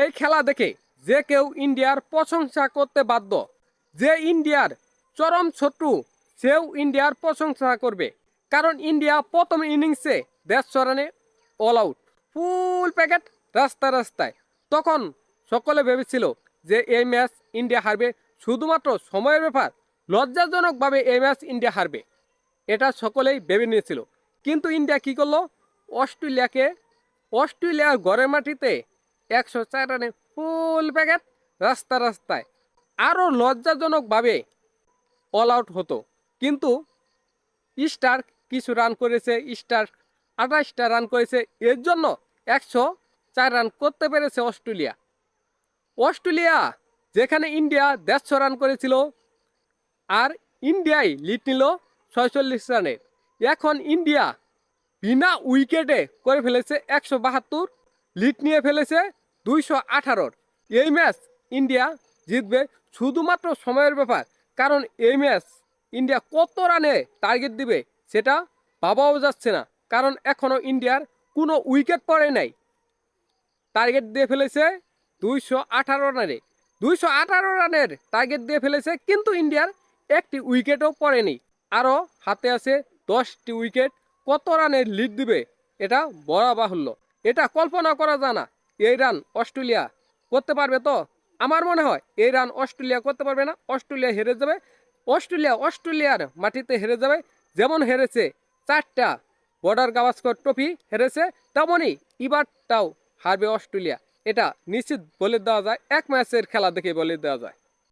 এই খেলা দেখে যে কেউ ইন্ডিয়ার প্রশংসা করতে বাধ্য, যে ইন্ডিয়ার চরম শত্রু, সেও ইন্ডিয়ার প্রশংসা করবে। কারণ ইন্ডিয়া প্রথম ইনিংসে দেড়শো রানে অল আউট ফুল প্যাকেট রাস্তা রাস্তায়। তখন সকলে ভেবেছিল যে এই ম্যাচ ইন্ডিয়া হারবে, শুধুমাত্র সময়ের ব্যাপার, লজ্জাজনকভাবে এই ম্যাচ ইন্ডিয়া হারবে। এটা সকলেই ভেবে নিয়েছিল। কিন্তু ইন্ডিয়া কি করল? অস্ট্রেলিয়াকে, অস্ট্রেলিয়ার ঘরের মাটিতে একশো চার রানে ফুল প্যাকেট রাস্তা রাস্তায়। আরও লজ্জাজনকভাবে অল আউট হতো। কিন্তু স্টার কিছু রান করেছে স্টার আঠাশটা রান করেছে, এর জন্য একশো চার রান করতে পেরেছে অস্ট্রেলিয়া। অস্ট্রেলিয়া, যেখানে ইন্ডিয়া দেড়শো রান করেছিল, আর ইন্ডিয়াই লিড নিল ছয়চল্লিশ রানের এখন ইন্ডিয়া বিনা উইকেটে করে ফেলেছে একশো বাহাত্তর লিড নিয়ে ফেলেছে দুইশো আঠারোর এই ম্যাচ ইন্ডিয়া জিতবে শুধুমাত্র সময়ের ব্যাপার। কারণ এই ম্যাচ ইন্ডিয়া কত রানে টার্গেট দিবে সেটা ভাবাও যাচ্ছে না। কারণ এখনও ইন্ডিয়ার কোনো উইকেট পড়ে নাই। টার্গেট দিয়ে ফেলেছে দুইশো আঠারো রানে। দুইশো আঠারো রানের টার্গেট দিয়ে ফেলেছে কিন্তু ইন্ডিয়ার একটি উইকেটও পড়েনি। আরও হাতে আছে দশটি উইকেট কত রানের লিড দিবে এটা বলা বাহুল্য। এটা কল্পনা করা যায় না। এই রান অস্ট্রেলিয়া করতে পারবে তো? আমার মনে হয় এই রান অস্ট্রেলিয়া করতে পারবে না। অস্ট্রেলিয়া হেরে যাবে। অস্ট্রেলিয়া অস্ট্রেলিয়ার মাটিতে হেরে যাবে। যেমন হেরেছে চারটা বর্ডার গাভাস্কর ট্রফি হেরেছে তেমনই এবারটাও হারবে অস্ট্রেলিয়া। এটা নিশ্চিত বলে দেওয়া যায়। এক ম্যাচের খেলা দেখে বলে দেওয়া যায়।